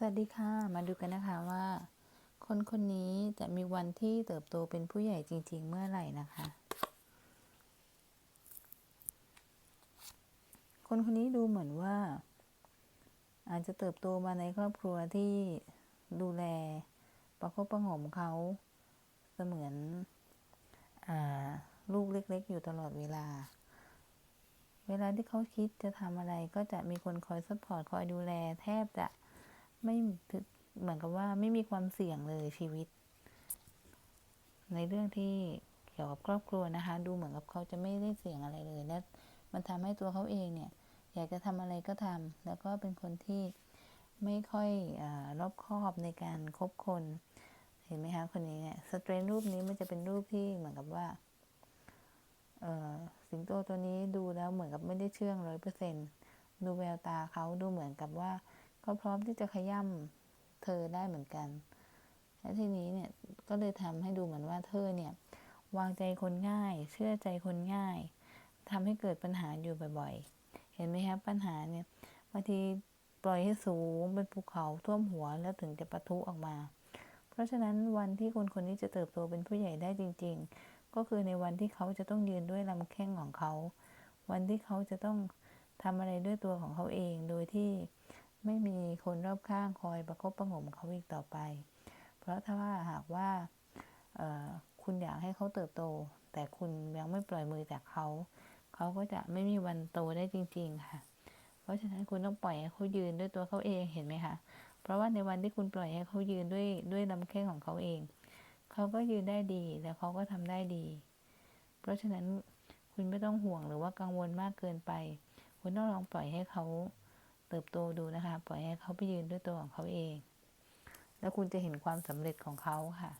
สวัสดีค่ะ มาดูกันนะคะว่า คนคนนี้จะมีวันที่เติบโตเป็นผู้ใหญ่จริง ๆ เมื่อไหร่นะคะ คนคนนี้ดูเหมือนว่า อาจจะเติบโตมาในครอบครัวที่ดูแลประคบประหงมเขาเสมือนอลูกเล็ก ๆ อยู่ตลอดเวลา เวลาที่เขาคิดจะทำอะไรก็จะมีคนคอยซัพพอร์ตคอยดูแลแทบจะ ไม่เหมือนกับว่าไม่มีความเสี่ยงเลยชีวิต ในเรื่องที่เกี่ยวกับครอบครัวนะคะ ดูเหมือนกับเขาจะไม่ได้เสี่ยงอะไรเลยและมันทำให้ตัวเขาเองเนี่ย อยากจะทำอะไรก็ทำแล้วก็เป็นคนที่ไม่ค่อยอรอบคอบในการคบคน เห็นไหมคะคนนี้เนี่ยสเตรนรูปนี้มันจะเป็นรูปที่เหมือนกับว่าสิงโตตัวนี้ดูแล้วเหมือนกับไม่ได้เชื่องร้อยเปอร์เซ็นดูแววตาเขาดูเหมือนกับว่า เขาพร้อมที่จะขย่ำเธอได้เหมือนกัน และทีนี้เนี่ยก็เลยทำให้ดูเหมือนว่าเธอเนี่ยวางใจคนง่าย เชื่อใจคนง่ายทำให้เกิดปัญหาอยู่บ่อยๆ เห็นไหมครับปัญหาเนี่ยบางทีปล่อยให้สูงเป็นภูเขาท่วมหัวแล้วถึงจะปะทุออกมา เพราะฉะนั้นวันที่คนคนนี้จะเติบโตเป็นผู้ใหญ่ได้จริง ๆ ก็คือในวันที่เขาจะต้องยืนด้วยลำแข้งของเขา วันที่เขาจะต้องทำอะไรด้วยตัวของเขาเอง โดยที่ ไม่มีคนรอบข้างคอยประคบประหงมเขาอีกต่อไป เพราะถ้าว่าหากว่าคุณอยากให้เขาเติบโต แต่คุณยังไม่ปล่อยมือจากเขา เขาก็จะไม่มีวันโตได้จริง ๆ ค่ะ เพราะฉะนั้นคุณต้องปล่อยให้เขายืนด้วยตัวเขาเองเห็นไหมคะเพราะว่าในวันที่คุณปล่อยให้เขายืนด้วยด้วยลำแข้งของเขาเอง เขาก็ยืนได้ดีแล้วเขาก็ทำได้ดี เพราะฉะนั้นคุณไม่ต้องห่วงหรือว่ากังวลมากเกินไป คุณต้องลองปล่อยให้เขา เติบโตดูนะคะ ปล่อยให้เขาไปยืนด้วยตัวของเขาเอง แล้วคุณจะเห็นความสำเร็จของเขาค่ะ